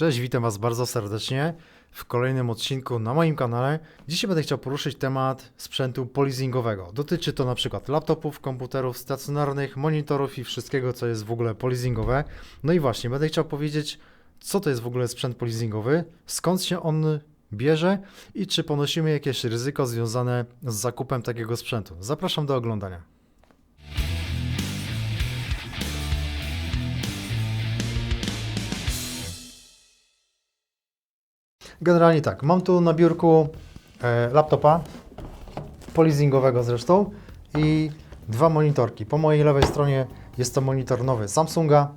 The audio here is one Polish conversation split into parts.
Cześć, witam Was bardzo serdecznie w kolejnym odcinku na moim kanale. Dzisiaj będę chciał poruszyć temat sprzętu polizingowego. Dotyczy to na przykład laptopów, komputerów stacjonarnych, monitorów i wszystkiego, co jest w ogóle polizingowe. No i właśnie, będę chciał powiedzieć, co to jest w ogóle sprzęt polizingowy, skąd się on bierze i czy ponosimy jakieś ryzyko związane z zakupem takiego sprzętu. Zapraszam do oglądania. Generalnie tak, mam tu na biurku e, laptopa, polizingowego zresztą i dwa monitorki. Po mojej lewej stronie jest to monitor nowy Samsunga,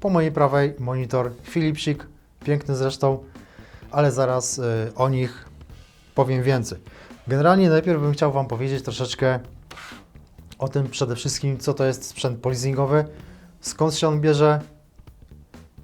po mojej prawej monitor Philipsik, piękny zresztą, ale zaraz e, o nich powiem więcej. Generalnie najpierw bym chciał Wam powiedzieć troszeczkę o tym przede wszystkim, co to jest sprzęt polizingowy, skąd się on bierze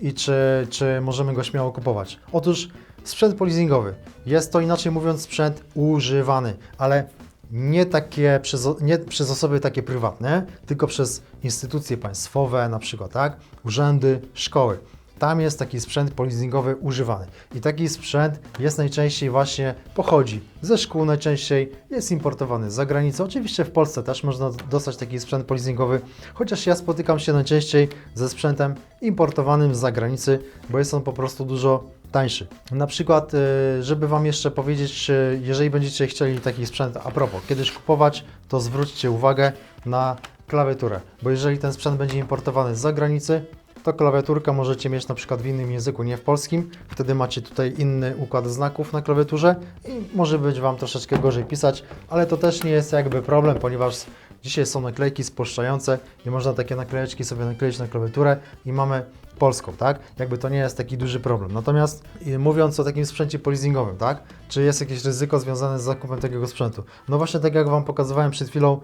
i czy, czy możemy go śmiało kupować. Otóż sprzęt polizingowy jest to inaczej mówiąc sprzęt używany, ale nie, takie przez, nie przez osoby takie prywatne, tylko przez instytucje państwowe, na przykład, tak? Urzędy, szkoły. Tam jest taki sprzęt polizingowy używany. I taki sprzęt jest najczęściej właśnie, pochodzi ze szkół najczęściej, jest importowany z zagranicy. Oczywiście w Polsce też można dostać taki sprzęt polizingowy, chociaż ja spotykam się najczęściej ze sprzętem importowanym z zagranicy, bo jest on po prostu dużo tańszy. Na przykład, y, żeby Wam jeszcze powiedzieć, czy jeżeli będziecie chcieli taki sprzęt, a propos, kiedyś kupować, to zwróćcie uwagę na klawiaturę, bo jeżeli ten sprzęt będzie importowany z zagranicy, to klawiaturkę możecie mieć na przykład w innym języku, nie w polskim. Wtedy macie tutaj inny układ znaków na klawiaturze i może być Wam troszeczkę gorzej pisać, ale to też nie jest jakby problem, ponieważ dzisiaj są naklejki spolszczające i można takie naklejeczki sobie nakleić na klawiaturę i mamy polską, tak? Jakby to nie jest taki duży problem. Natomiast y, mówiąc o takim sprzęcie polizingowym, tak? Czy jest jakieś ryzyko związane z zakupem takiego sprzętu? No właśnie tak jak Wam pokazywałem przed chwilą,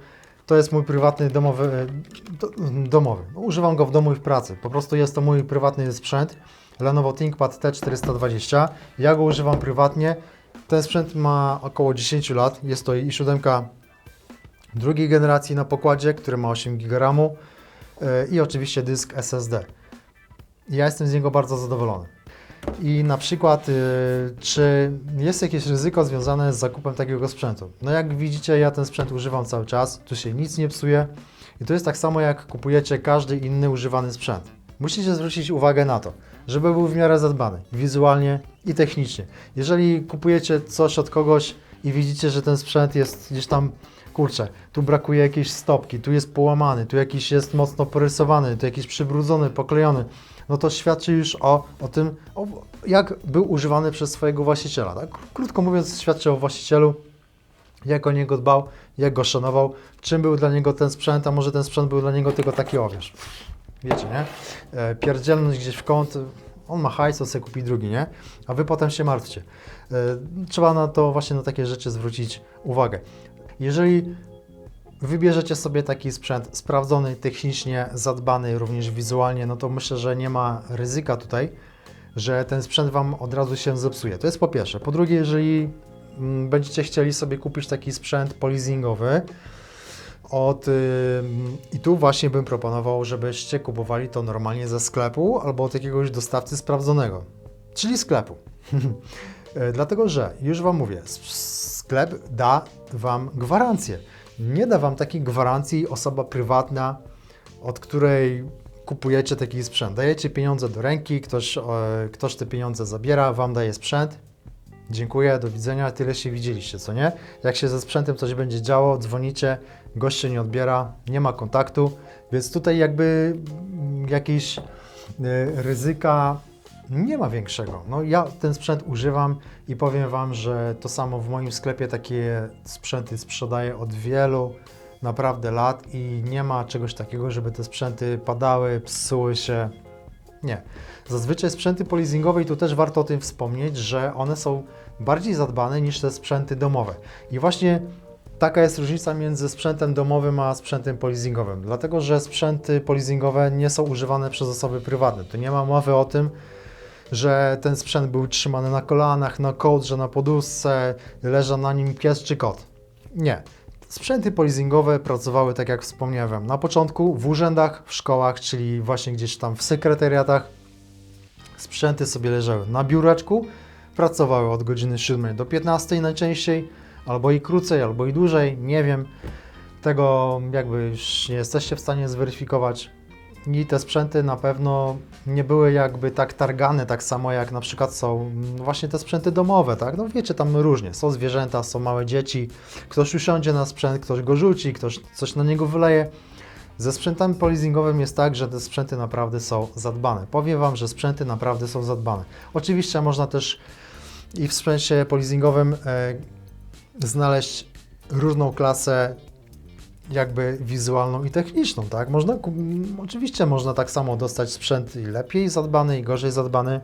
to jest mój prywatny domowy, e, do, domowy. No, Używam go w domu i w pracy. Po prostu jest to mój prywatny sprzęt. Lenovo ThinkPad T420. Ja go używam prywatnie. Ten sprzęt ma około 10 lat. Jest to i7 drugiej generacji na pokładzie, który ma 8 GB RAMu e, i oczywiście dysk SSD. Ja jestem z niego bardzo zadowolony. I na przykład, y, czy jest jakieś ryzyko związane z zakupem takiego sprzętu? No jak widzicie, ja ten sprzęt używam cały czas, tu się nic nie psuje i to jest tak samo jak kupujecie każdy inny używany sprzęt. Musicie zwrócić uwagę na to, żeby był w miarę zadbany, wizualnie i technicznie. Jeżeli kupujecie coś od kogoś i widzicie, że ten sprzęt jest gdzieś tam, kurczę, tu brakuje jakiejś stopki, tu jest połamany, tu jakiś jest mocno porysowany, tu jakiś przybrudzony, poklejony, no to świadczy już o, o tym, o, jak był używany przez swojego właściciela. Tak? Krótko mówiąc, świadczy o właścicielu, jak o niego dbał, jak go szanował, czym był dla niego ten sprzęt, a może ten sprzęt był dla niego tylko taki owiesz. Wiecie, nie? E, pierdzielność gdzieś w kąt, on ma hajs, on sobie kupi drugi, nie? A wy potem się martwcie. E, trzeba na to właśnie na takie rzeczy zwrócić uwagę. Jeżeli wybierzecie sobie taki sprzęt sprawdzony technicznie, zadbany również wizualnie, no to myślę, że nie ma ryzyka tutaj, że ten sprzęt Wam od razu się zepsuje. To jest po pierwsze. Po drugie, jeżeli mm, będziecie chcieli sobie kupić taki sprzęt polizingowy, od, ym, I tu właśnie bym proponował, żebyście kupowali to normalnie ze sklepu albo od jakiegoś dostawcy sprawdzonego, czyli sklepu. E, Dlatego, że już Wam mówię, sklep da Wam gwarancję. Nie da Wam takiej gwarancji osoba prywatna, od której kupujecie taki sprzęt. Dajecie pieniądze do ręki, ktoś, e, ktoś te pieniądze zabiera, Wam daje sprzęt. Dziękuję, do widzenia, tyle się widzieliście, co nie? Jak się ze sprzętem coś będzie działo, dzwonicie, gość się nie odbiera, nie ma kontaktu, więc tutaj jakby mm, jakieś e, ryzyka nie ma większego. No ja ten sprzęt używam i powiem Wam, że to samo w moim sklepie takie sprzęty sprzedaję od wielu naprawdę lat i nie ma czegoś takiego, żeby te sprzęty padały, psuły się. Nie. Zazwyczaj sprzęty polizingowe i tu też warto o tym wspomnieć, że one są bardziej zadbane niż te sprzęty domowe. I właśnie taka jest różnica między sprzętem domowym a sprzętem polizingowym. Dlatego, że sprzęty polizingowe nie są używane przez osoby prywatne. Tu nie ma mowy o tym, że ten sprzęt był trzymany na kolanach, na kołdrze, na poduszce, leżał na nim pies czy kot. Nie. Sprzęty polizingowe pracowały, tak jak wspomniałem, na początku w urzędach, w szkołach, czyli właśnie gdzieś tam w sekretariatach, Sprzęty sobie leżały na biureczku, pracowały od godziny 7 do 15 najczęściej, albo i krócej, albo i dłużej, nie wiem. Tego jakby już nie jesteście w stanie zweryfikować. I te sprzęty na pewno nie były jakby tak targane, tak samo jak na przykład są mm, właśnie te sprzęty domowe, tak? No wiecie, tam różnie. Są zwierzęta, są małe dzieci, ktoś usiądzie na sprzęt, ktoś go rzuci, ktoś coś na niego wyleje. Ze sprzętami polizingowym jest tak, że te sprzęty naprawdę są zadbane. Powiem Wam, że sprzęty naprawdę są zadbane. Oczywiście można też i w sprzęcie polizingowym e, znaleźć różną klasę jakby wizualną i techniczną, tak? Można, oczywiście można tak samo dostać sprzęt i lepiej zadbany i gorzej zadbany,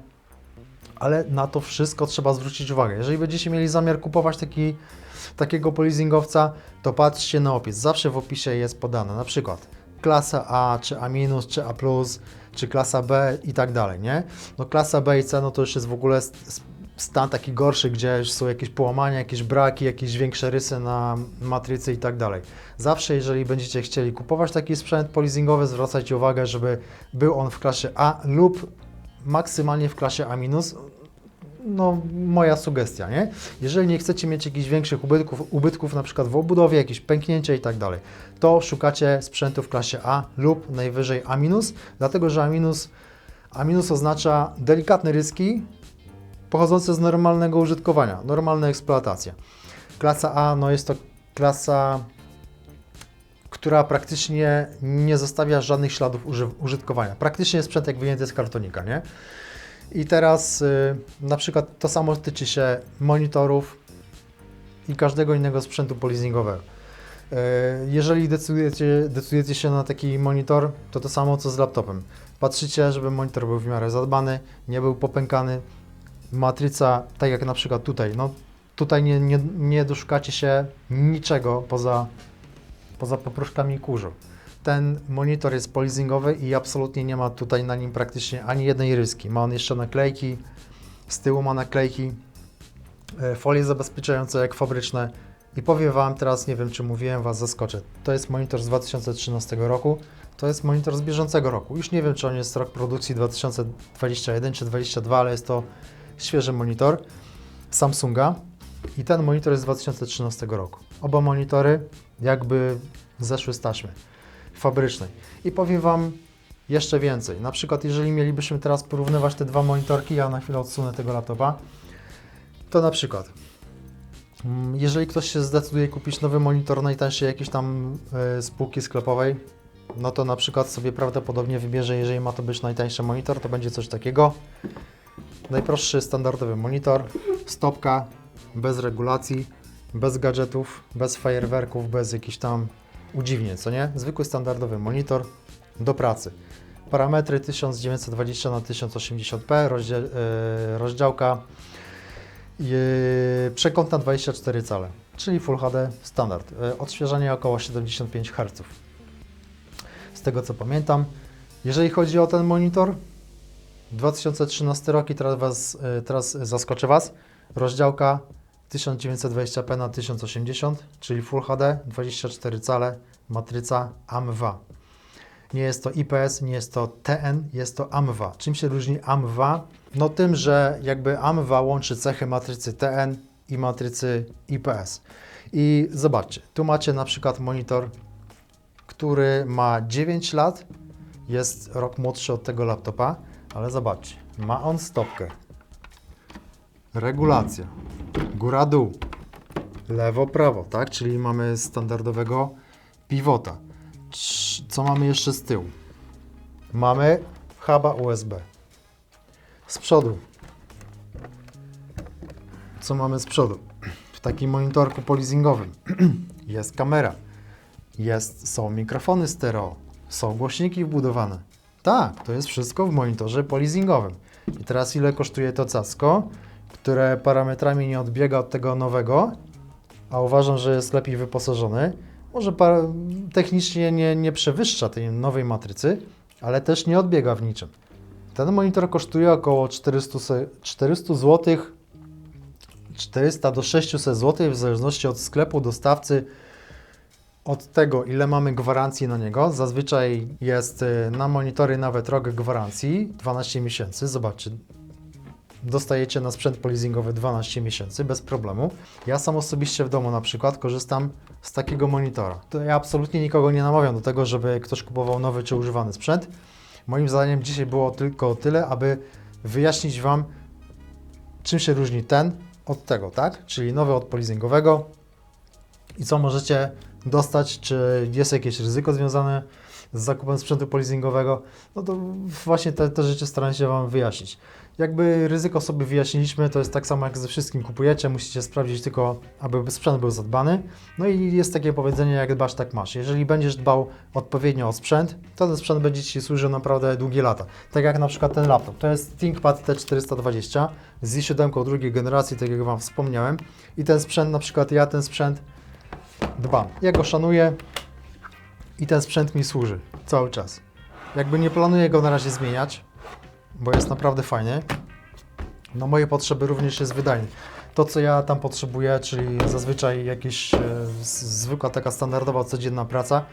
ale na to wszystko trzeba zwrócić uwagę. Jeżeli będziecie mieli zamiar kupować taki, takiego polizingowca, to patrzcie na opis. Zawsze w opisie jest podane na przykład klasa A, czy A-, czy A+, czy klasa B i tak dalej, nie? No klasa B i C, no to już jest w ogóle stan taki gorszy, gdzie już są jakieś połamania, jakieś braki, jakieś większe rysy na matrycy i tak dalej. Zawsze, jeżeli będziecie chcieli kupować taki sprzęt polizingowy, zwracajcie uwagę, żeby był on w klasie A lub maksymalnie w klasie A-. No, moja sugestia, nie? Jeżeli nie chcecie mieć jakichś większych ubytków, ubytków na przykład w obudowie, jakieś pęknięcia i tak dalej, to szukacie sprzętu w klasie A lub najwyżej A-, dlatego że A-, A- oznacza delikatne ryski pochodzące z normalnego użytkowania, normalna eksploatacja. Klasa A no jest to klasa, która praktycznie nie zostawia żadnych śladów uży- użytkowania. Praktycznie sprzęt jak wyjęty z kartonika, nie? I teraz y, na przykład to samo tyczy się monitorów i każdego innego sprzętu polizingowego. Y, Jeżeli decydujecie, decydujecie się na taki monitor, to to samo co z laptopem. Patrzycie, żeby monitor był w miarę zadbany, nie był popękany. Matryca, tak jak na przykład tutaj, no tutaj nie, nie, nie doszukacie się niczego poza, poza popruszkami kurzu. Ten monitor jest polizingowy i absolutnie nie ma tutaj na nim praktycznie ani jednej ryski. Ma on jeszcze naklejki, z tyłu ma naklejki, e, folie zabezpieczające jak fabryczne. I powiem Wam teraz, nie wiem czy mówiłem, Was zaskoczę. To jest monitor z 2013 roku, to jest monitor z bieżącego roku. Już nie wiem, czy on jest rok produkcji 2021 czy 2022, ale jest to świeży monitor Samsunga. I ten monitor jest z 2013 roku. Oba monitory jakby zeszły z taśmy fabrycznej. I powiem Wam jeszcze więcej. Na przykład, jeżeli mielibyśmy teraz porównywać te dwa monitorki, ja na chwilę odsunę tego laptopa, to na przykład, mm, jeżeli ktoś się zdecyduje kupić nowy monitor najtańszej jakiejś tam e, spółki sklepowej, no to na przykład sobie prawdopodobnie wybierze, jeżeli ma to być najtańszy monitor, to będzie coś takiego. Najprostszy standardowy monitor, stopka, bez regulacji, bez gadżetów, bez fajerwerków, bez jakichś tam udziwnień, co nie? Zwykły standardowy monitor do pracy. Parametry 1920 na 1080p, rozdział, e, rozdziałka e, przekątna 24 cale, czyli Full HD standard. E, odświeżanie około 75 Hz. Z tego co pamiętam, jeżeli chodzi o ten monitor, 2013 rok i teraz, was, e, teraz zaskoczę Was. Rozdziałka 1920p na 1080, czyli Full HD, 24 cale, matryca AMWA. Nie jest to IPS, nie jest to TN, jest to AMWA. Czym się różni AMWA? No tym, że jakby AMWA łączy cechy matrycy TN i matrycy IPS. I zobaczcie, tu macie na przykład monitor, który ma 9 lat, jest rok młodszy od tego laptopa, ale zobaczcie, ma on stopkę, regulacja, góra-dół, lewo-prawo, tak? Czyli mamy standardowego pivota. Co mamy jeszcze z tyłu? Mamy huba USB. Z przodu. Co mamy z przodu? W takim monitorku polizingowym jest kamera, jest, są mikrofony stereo, są głośniki wbudowane. Tak, to jest wszystko w monitorze polizingowym. I teraz ile kosztuje to cacko, które parametrami nie odbiega od tego nowego, a uważam, że jest lepiej wyposażony. Może technicznie nie, nie przewyższa tej nowej matrycy, ale też nie odbiega w niczym. Ten monitor kosztuje około 400, se- 400 zł, 400 do 600 zł w zależności od sklepu, dostawcy od tego, ile mamy gwarancji na niego. Zazwyczaj jest y, na monitory nawet rok gwarancji 12 miesięcy. Zobaczcie, dostajecie na sprzęt polizingowy 12 miesięcy bez problemu. Ja sam osobiście w domu na przykład korzystam z takiego monitora. To ja absolutnie nikogo nie namawiam do tego, żeby ktoś kupował nowy czy używany sprzęt. Moim zdaniem dzisiaj było tylko tyle, aby wyjaśnić Wam, czym się różni ten od tego, tak? Czyli nowy od polizingowego i co możecie dostać, czy jest jakieś ryzyko związane z zakupem sprzętu polizingowego, no to właśnie te, te rzeczy staram się Wam wyjaśnić. Jakby ryzyko sobie wyjaśniliśmy, to jest tak samo jak ze wszystkim kupujecie, musicie sprawdzić tylko, aby sprzęt był zadbany. No i jest takie powiedzenie, jak dbasz, tak masz. Jeżeli będziesz dbał odpowiednio o sprzęt, to ten sprzęt będzie Ci służył naprawdę długie lata. Tak jak na przykład ten laptop. To jest ThinkPad T420 z i7 drugiej generacji, tak jak Wam wspomniałem. I ten sprzęt, na przykład ja ten sprzęt dbam. Ja go szanuję i ten sprzęt mi służy cały czas. Jakby nie planuję go na razie zmieniać, bo jest naprawdę fajny. Na moje potrzeby również jest wydajny. To, co ja tam potrzebuję, czyli zazwyczaj jakaś e, zwykła taka standardowa, codzienna praca,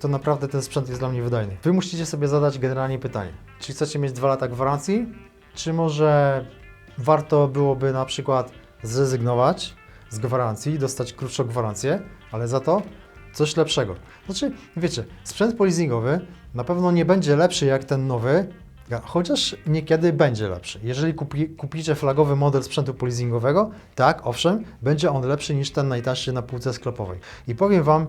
to naprawdę ten sprzęt jest dla mnie wydajny. Wy musicie sobie zadać generalnie pytanie, czy chcecie mieć dwa lata gwarancji, czy może warto byłoby na przykład zrezygnować z gwarancji dostać krótszą gwarancję, ale za to coś lepszego. Znaczy, wiecie, sprzęt polizingowy na pewno nie będzie lepszy jak ten nowy, chociaż niekiedy będzie lepszy. Jeżeli kupi, kupicie flagowy model sprzętu polizingowego, tak, owszem, będzie on lepszy niż ten najtańszy na półce sklepowej. I powiem Wam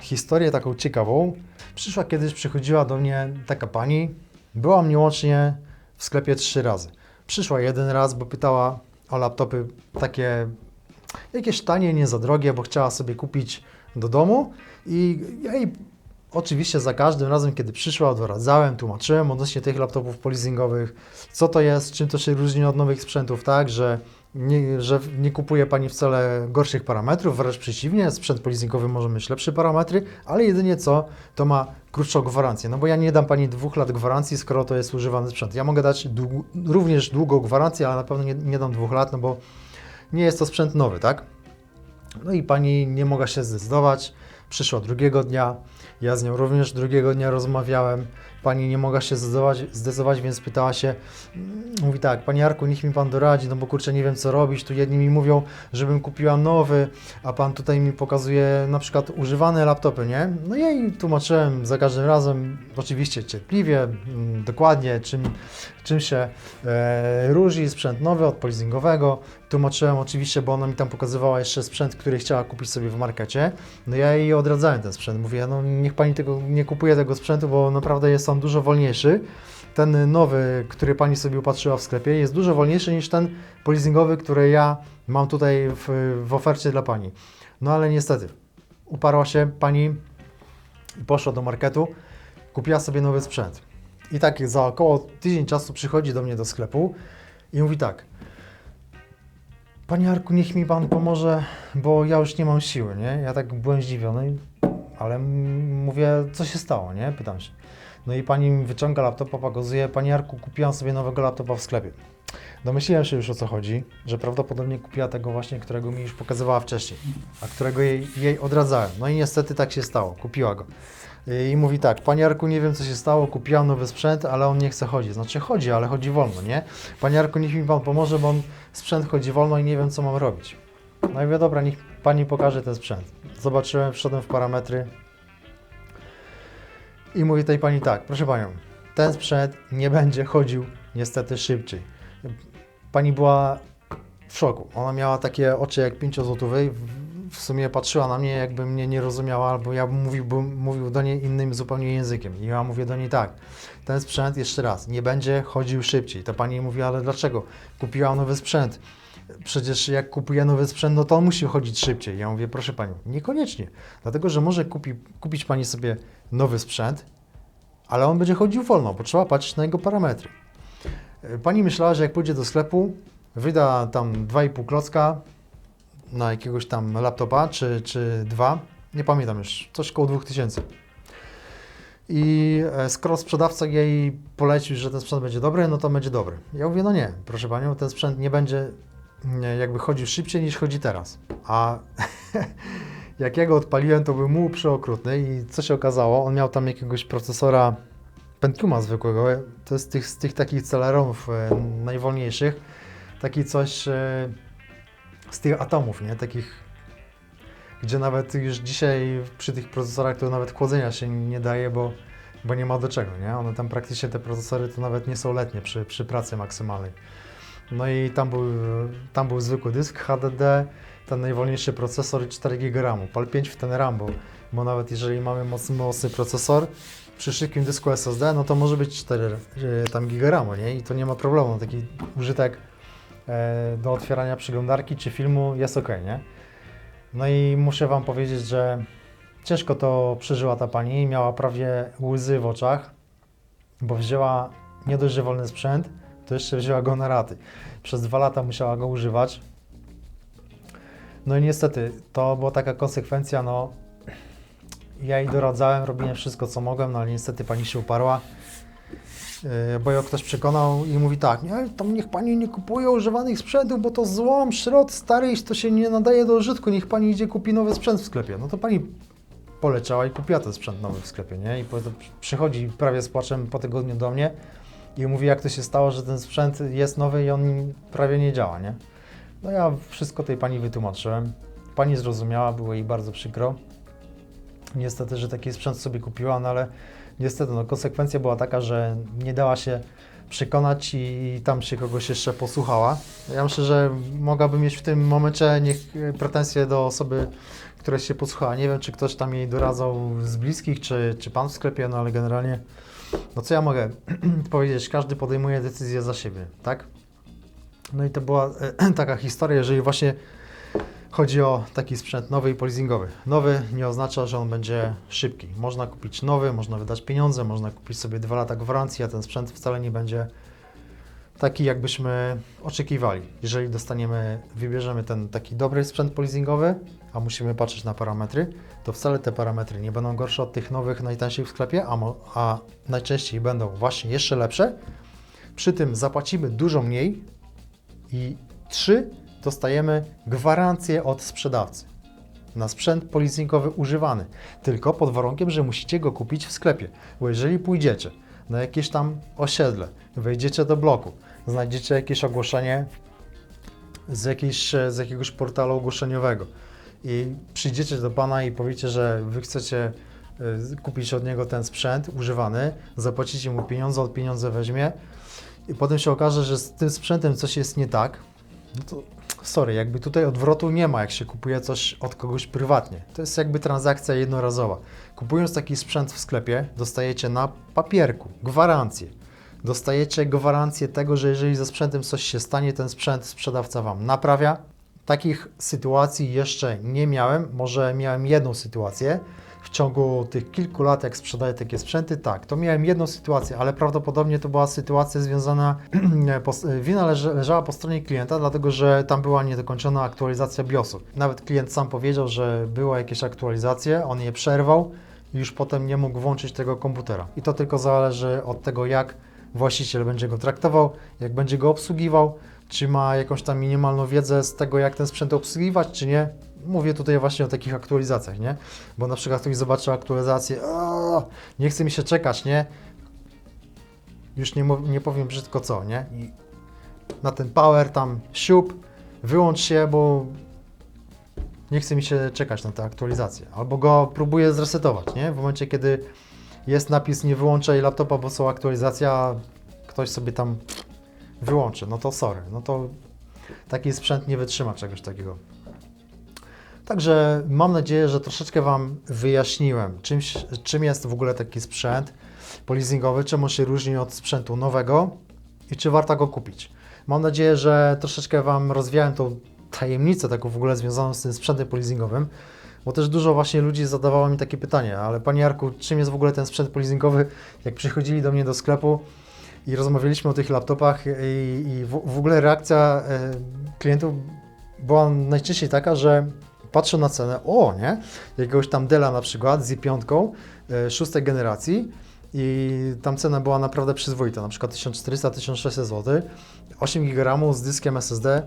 historię taką ciekawą. Przyszła kiedyś, przychodziła do mnie taka pani, była mnie łącznie w sklepie trzy razy. Przyszła jeden raz, bo pytała o laptopy takie jakieś tanie, nie za drogie, bo chciała sobie kupić do domu i ja jej oczywiście za każdym razem, kiedy przyszła, doradzałem, tłumaczyłem odnośnie tych laptopów polizingowych, co to jest, czym to się różni od nowych sprzętów, tak, że nie, że nie kupuje Pani wcale gorszych parametrów, wręcz przeciwnie, sprzęt polizingowy może mieć lepsze parametry, ale jedynie co, to ma krótszą gwarancję, no bo ja nie dam Pani dwóch lat gwarancji, skoro to jest używany sprzęt. Ja mogę dać również długą gwarancję, ale na pewno nie, nie dam dwóch lat, no bo nie jest to sprzęt nowy, tak? No i pani nie mogła się zdecydować. Przyszła drugiego dnia. Ja z nią również drugiego dnia rozmawiałem. Pani nie mogła się zdecydować, zdecydować więc pytała się, mm, mówi tak, Panie Jarku, niech mi Pan doradzi, no bo kurczę, nie wiem co robić, tu jedni mi mówią, żebym kupiła nowy, a Pan tutaj mi pokazuje na przykład używane laptopy, nie? No ja jej tłumaczyłem za każdym razem, oczywiście cierpliwie, mm, dokładnie, czym, czym się e, różni sprzęt nowy od polizingowego. Tłumaczyłem oczywiście, bo ona mi tam pokazywała jeszcze sprzęt, który chciała kupić sobie w markecie. No ja jej odradzałem ten sprzęt. Mówię, no niech pani tego nie kupuje tego sprzętu, bo naprawdę jest on dużo wolniejszy. Ten nowy, który pani sobie upatrzyła w sklepie, jest dużo wolniejszy niż ten polizingowy, który ja mam tutaj w, w ofercie dla pani. No ale niestety, uparła się pani i poszła do marketu, kupiła sobie nowy sprzęt. I tak za około tydzień czasu przychodzi do mnie do sklepu i mówi tak. Panie Arku, niech mi Pan pomoże, bo ja już nie mam siły, nie? Ja tak byłem zdziwiony, ale mówię, co się stało, nie? Pytam się. No i pani mi wyciąga laptopa, pokazuje, Panie Arku, kupiłam sobie nowego laptopa w sklepie. Domyśliłem się już o co chodzi, że prawdopodobnie kupiła tego właśnie, którego mi już pokazywała wcześniej, a którego jej, jej odradzałem. No i niestety tak się stało, kupiła go. I mówi tak, Panie Jarku, nie wiem co się stało, kupiłam nowy sprzęt, ale on nie chce chodzić. Znaczy chodzi, ale chodzi wolno, nie? Panie Jarku, niech mi Pan pomoże, bo on sprzęt chodzi wolno i nie wiem co mam robić. No i mówię, dobra, niech Pani pokaże ten sprzęt. Zobaczyłem, wszedłem w parametry i mówi tej Pani tak, proszę Panią, ten sprzęt nie będzie chodził niestety szybciej. Pani była w szoku. Ona miała takie oczy jak pięciozłotówej. W- W sumie patrzyła na mnie, jakby mnie nie rozumiała, albo ja mówiłbym, mówił do niej innym zupełnie językiem. I ja mówię do niej tak, ten sprzęt jeszcze raz, nie będzie chodził szybciej. To pani mówi, ale dlaczego? Kupiła nowy sprzęt. Przecież jak kupuje nowy sprzęt, no to on musi chodzić szybciej. Ja mówię, proszę panią, niekoniecznie. Dlatego, że może kupi, kupić pani sobie nowy sprzęt, ale on będzie chodził wolno, bo trzeba patrzeć na jego parametry. Pani myślała, że jak pójdzie do sklepu, wyda tam 2,5 klocka na jakiegoś tam laptopa, czy, czy dwa, nie pamiętam już, coś koło 2000. I e, skoro sprzedawca jej polecił, że ten sprzęt będzie dobry, no to będzie dobry. Ja mówię, no nie, proszę Panią, ten sprzęt nie będzie jakby chodził szybciej niż chodzi teraz. A jak ja go odpaliłem, to był muł przeokrutny i co się okazało, on miał tam jakiegoś procesora Pentiuma zwykłego, to jest tych, z tych takich Celeronów e, najwolniejszych, taki coś e, z tych atomów, nie, takich, gdzie nawet już dzisiaj przy tych procesorach to nawet chłodzenia się nie daje, bo, bo nie ma do czego, nie, one tam praktycznie te procesory to nawet nie są letnie przy, przy pracy maksymalnej. No i tam był, tam był zwykły dysk HDD, ten najwolniejszy procesor i 4 GB RAMu, PAL 5 w ten RAM, bo, bo nawet jeżeli mamy mocny, mocny procesor, przy szybkim dysku SSD, no to może być 4 e, tam giga RAMu, nie? I to nie ma problemu, taki użytek do otwierania przeglądarki czy filmu jest ok, nie? No i muszę Wam powiedzieć, że ciężko to przeżyła ta pani, miała prawie łzy w oczach, bo wzięła nie dość, że wolny sprzęt, to jeszcze wzięła go na raty. Przez dwa lata musiała go używać. No i niestety, to była taka konsekwencja, no ja jej doradzałem, robiłem wszystko co mogłem, no ale niestety pani się uparła. Yy, Bo ją ktoś przekonał i mówi tak, nie, tam niech pani nie kupuje używanych sprzętów, bo to złom, szrot, stary, to się nie nadaje do użytku, niech pani idzie kupi nowy sprzęt w sklepie. No to pani poleciała i kupiła ten sprzęt nowy w sklepie, nie? I przychodzi prawie z płaczem po tygodniu do mnie i mówi, jak to się stało, że ten sprzęt jest nowy i on prawie nie działa, nie? No ja wszystko tej pani wytłumaczyłem. Pani zrozumiała, było jej bardzo przykro. Niestety, że taki sprzęt sobie kupiła, no ale niestety no, konsekwencja była taka, że nie dała się przekonać i tam się kogoś jeszcze posłuchała. Ja myślę, że mogłaby mieć w tym momencie niech pretensje do osoby, która się posłuchała. Nie wiem, czy ktoś tam jej doradzał z bliskich, czy, czy pan w sklepie, no ale generalnie, no co ja mogę powiedzieć, każdy podejmuje decyzję za siebie, tak? No i to była taka historia, jeżeli właśnie chodzi o taki sprzęt nowy i polizingowy. Nowy nie oznacza, że on będzie szybki. Można kupić nowy, można wydać pieniądze, można kupić sobie dwa lata gwarancji, a ten sprzęt wcale nie będzie taki, jakbyśmy oczekiwali. Jeżeli dostaniemy, wybierzemy ten taki dobry sprzęt polizingowy, a musimy patrzeć na parametry, to wcale te parametry nie będą gorsze od tych nowych, najtańszych w sklepie, a, a najczęściej będą właśnie jeszcze lepsze. Przy tym zapłacimy dużo mniej i trzy dostajemy gwarancję od sprzedawcy na sprzęt polizingowy używany, tylko pod warunkiem, że musicie go kupić w sklepie. Bo jeżeli pójdziecie na jakieś tam osiedle, wejdziecie do bloku, znajdziecie jakieś ogłoszenie z, jakiejś, z jakiegoś portalu ogłoszeniowego i przyjdziecie do pana i powiecie, że wy chcecie y, kupić od niego ten sprzęt używany, zapłacicie mu pieniądze, od pieniądze weźmie i potem się okaże, że z tym sprzętem coś jest nie tak, no to sorry, jakby tutaj odwrotu nie ma, jak się kupuje coś od kogoś prywatnie. To jest jakby transakcja jednorazowa. Kupując taki sprzęt w sklepie, dostajecie na papierku gwarancję. Dostajecie gwarancję tego, że jeżeli ze sprzętem coś się stanie, ten sprzęt sprzedawca Wam naprawia. Takich sytuacji jeszcze nie miałem, może miałem jedną sytuację. W ciągu tych kilku lat, jak sprzedaję takie sprzęty, tak, to miałem jedną sytuację, ale prawdopodobnie to była sytuacja związana, wina leżała po stronie klienta, dlatego że tam była niedokończona aktualizacja BIOSu. Nawet klient sam powiedział, że były jakieś aktualizacje, on je przerwał i już potem nie mógł włączyć tego komputera. I to tylko zależy od tego, jak właściciel będzie go traktował, jak będzie go obsługiwał, czy ma jakąś tam minimalną wiedzę z tego, jak ten sprzęt obsługiwać, czy nie. Mówię tutaj właśnie o takich aktualizacjach, nie? Bo na przykład ktoś zobaczy aktualizację, "O, nie chce mi się czekać, nie? Już nie, nie powiem brzydko co, nie? I na ten power tam siup, wyłącz się, bo nie chce mi się czekać na tę aktualizację. Albo go próbuję zresetować, nie? W momencie, kiedy jest napis nie wyłączaj laptopa, bo są aktualizacja, ktoś sobie tam wyłączy, no to sorry, no to taki sprzęt nie wytrzyma czegoś takiego. Także mam nadzieję, że troszeczkę Wam wyjaśniłem, czym jest w ogóle taki sprzęt polizingowy, czemu się różni od sprzętu nowego i czy warto go kupić. Mam nadzieję, że troszeczkę Wam rozwiałem tą tajemnicę taką w ogóle związaną z tym sprzętem polizingowym, bo też dużo właśnie ludzi zadawało mi takie pytanie, ale Panie Jarku, czym jest w ogóle ten sprzęt polizingowy? Jak przychodzili do mnie do sklepu i rozmawialiśmy o tych laptopach i, i w, w ogóle reakcja e, klientów była najczęściej taka, że patrzą na cenę, o nie, jakiegoś tam Dela na przykład z i5 e, szóstej generacji i tam cena była naprawdę przyzwoita, na przykład 1400-1600 zł, 8 GB z dyskiem SSD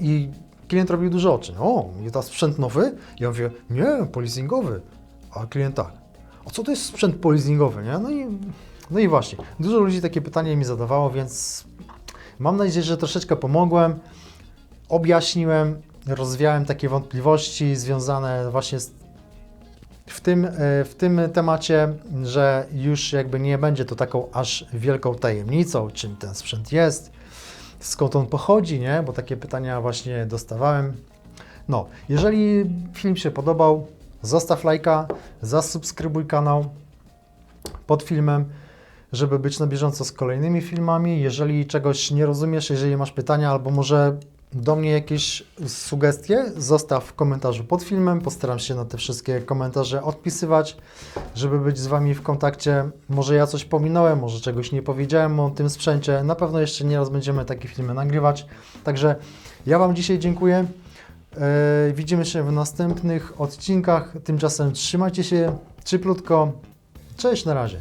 i klient robił duże oczy. O, nie to sprzęt nowy? Ja mówię, nie, polizingowy. A klient tak. A co to jest sprzęt polizingowy, nie? No i, no i właśnie, dużo ludzi takie pytanie mi zadawało, więc mam nadzieję, że troszeczkę pomogłem, objaśniłem, rozwiałem takie wątpliwości związane właśnie z w tym, e, w tym temacie, że już jakby nie będzie to taką aż wielką tajemnicą, czym ten sprzęt jest, skąd on pochodzi, nie? Bo takie pytania właśnie dostawałem. No, jeżeli film się podobał, zostaw lajka, zasubskrybuj kanał pod filmem, żeby być na bieżąco z kolejnymi filmami. Jeżeli czegoś nie rozumiesz, jeżeli masz pytania albo może do mnie jakieś sugestie, zostaw w komentarzu pod filmem. Postaram się na te wszystkie komentarze odpisywać, żeby być z Wami w kontakcie. Może ja coś pominąłem, może czegoś nie powiedziałem o tym sprzęcie. Na pewno jeszcze nieraz będziemy takie filmy nagrywać. Także ja Wam dzisiaj dziękuję. E, widzimy się w następnych odcinkach. Tymczasem trzymajcie się cieplutko. Cześć, na razie.